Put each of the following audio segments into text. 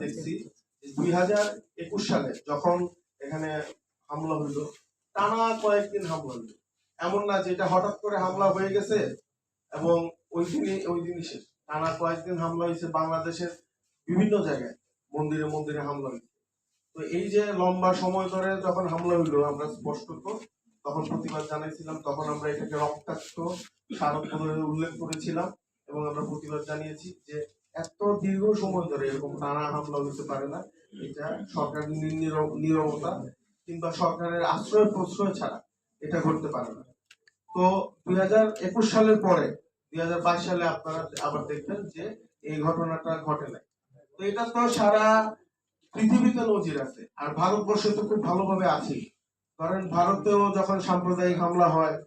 দেখছি দুই হাজার একুশ সালে যখন এখানে হামলা হইল টানা কয়েকদিন হামলা হইল এমন না যেটা হঠাৎ করে হামলা হয়ে গেছে এবং ওই দিনই ওই দিনই শেষ। টানা কয়েকদিন হামলা হয়েছে বাংলাদেশের বিভিন্ন জায়গায়, মন্দিরে মন্দিরে হামলা হয়েছে। তো এই যে লম্বা সময় ধরে যখন হামলা হইল আমরা স্পষ্টত তখন প্রতিবাদ জানিয়েছিলাম তখন আমরা এটাকে রক্তাক্ত স্মারক উল্লেখ করেছিলাম এবং আমরা প্রতিবাদ জানিয়েছি যে এত দীর্ঘ সময় ধরে এরকম নানা হামলা হতে পারে না, এটা সরকারের নি- নীরব- কিংবা সরকারের আশ্রয় প্রশ্রয় ছাড়া এটা ঘটতে পারে না। তো দুই হাজার একুশ সালের পরে, দুই হাজার বাইশ সালে আপনারা আবার দেখবেন যে এই ঘটনাটা ঘটে নাই। তো এটা তো সারা পৃথিবীতে নজির আছে, আর ভারতবর্ষে তো খুব ভালোভাবে আছে। কারণ ভারতেও যখন সাম্প্রদায়িক হামলা হয়,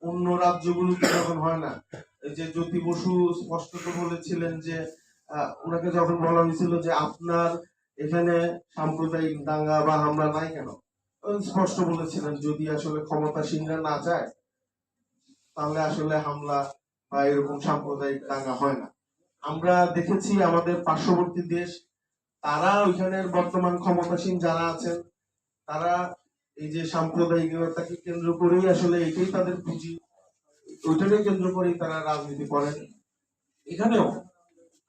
অন্য রাজ্যগুলোতে যখন হয় না, এই যে জ্যোতি বসু স্পষ্টত বলেছিলেন যে ওনাকে যখন বলা হয়েছিল যে আপনার এখানে সাম্প্রদায়িক দাঙ্গা বা হামলা নাই কেন? স্পষ্ট বলেছিলেন, যদি আসলে ক্ষমতাসীনরা না চায় তাহলে আসলে হামলা বা এরকম সাম্প্রদায়িক দাঙ্গা হয় না। আমরা দেখেছি আমাদের পার্শ্ববর্তী দেশ, তারা ওইখানের বর্তমান ক্ষমতাসীন যারা আছেন, তারা এই যে সাম্প্রদায়িকতাকে কেন্দ্র করেই আসলে এটাই তাদের পুঁজি, ওইটাকে কেন্দ্র করেই তারা রাজনীতি করেন। এখানেও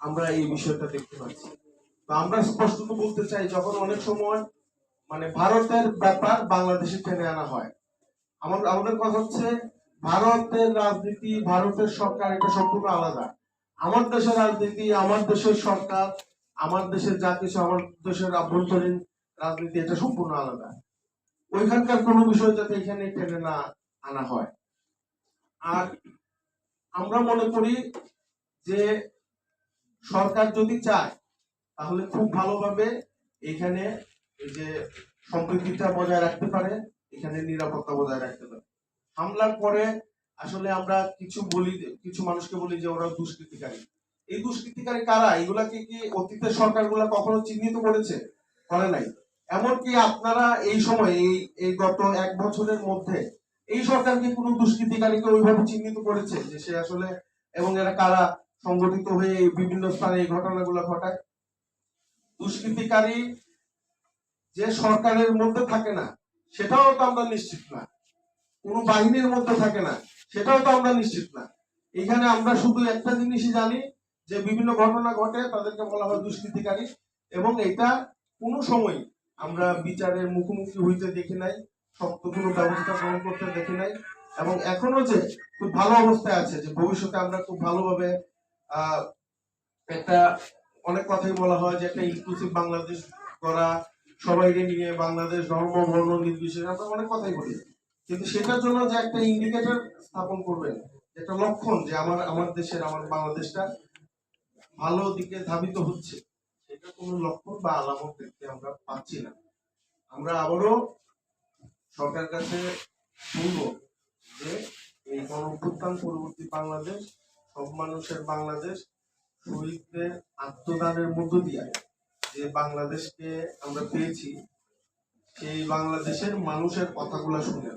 আমরা এই বিষয়টা দেখতে পাচ্ছি। তো আমরা স্পষ্টত বলতে চাই, যখন অনেক সময় মানে ভারতের ব্যাপার বাংলাদেশে টেনে আনা হয়, আমার, আমাদের কথা হচ্ছে ভারতের রাজনীতি, ভারতের সরকার এটা সম্পূর্ণ আলাদা। আমার দেশের রাজনীতি, আমার দেশের সরকার, আমার দেশের যা কিছু, আমার দেশের আভ্যন্তরীণ রাজনীতি, এটা সম্পূর্ণ আলাদা। ওইখানকার কোনো বিষয় যাতে এখানে টেনে না আনা হয়। আর আমরা মনে করি যে সরকার যদি চায়, তাহলে খুব ভালোভাবে এখানে এই যে সম্প্রীতিটা বজায় রাখতে পারে, এখানে নিরাপত্তা বজায় রাখতে পারে। হামলার পরে আসলে আমরা কিছু বলি, কিছু মানুষকে বলি যে ওরা দুষ্কৃতিকারী। এই দুষ্কৃতিকারী কারা? এগুলাকে কি অতীতের সরকারগুলা কখনো চিহ্নিত করেছে? করে নাই। এমনকি আপনারা এই সময়, এই এই গত এক বছরের মধ্যে, এই সরকার কি কোনো দুষ্কৃতিকারীকে ওইভাবে চিহ্নিত করেছে? যে সে আসলে, এবং এরা কারা? সংগঠিত হয়ে বিভিন্ন স্থানে এই ঘটনাগুলো ঘটায়। দুষ্কৃতিকারী যে সরকারের মধ্যে থাকে না, সেটাও তো আমরা নিশ্চিত না। কোনো বাহিনীর মধ্যে থাকে না, সেটাও তো আমরা নিশ্চিত না। এখানে আমরা শুধু একটা জিনিসই জানি, যে বিভিন্ন ঘটনা ঘটে, তাদেরকে বলা হয় দুষ্কৃতিকারী। এবং এটা কোনো সময় আমরা বিচারের মুখোমুখি হইতে দেখি নাই শক্ত কোনো ব্যবস্থা গ্রহণ করতে দেখি নাই। এবং এখনও যে খুব ভালো অবস্থায় আছে, যে ভবিষ্যতে আমরা খুব ভালোভাবে একটা অনেক কথাই বলা হয় যে একটা ইনক্লুসিভ বাংলাদেশ করা, সবাইকে নিয়ে বাংলাদেশ ধর্ম, বর্ণ, নির্বিশেষে আমরা অনেক কথাই বলি। কিন্তু সেটার জন্য যে একটা ইন্ডিকেটর স্থাপন করবেন, একটা লক্ষণ যে আমার আমার দেশের, আমার বাংলাদেশটা ভালো দিকে ধাবিত হচ্ছে, সেটা কোনো লক্ষণ বা আলামত দেখতে আমরা পাচ্ছি না। আমরা আবারও সরকার কাছে বলব যে এই গণ পরবর্তী বাংলাদেশ সব মানুষের বাংলাদেশ শহীদদের আত্মদানের মধ্য দিয়ে যে বাংলাদেশকে আমরা পেয়েছি, সেই বাংলাদেশের মানুষের কথাগুলো শুনে।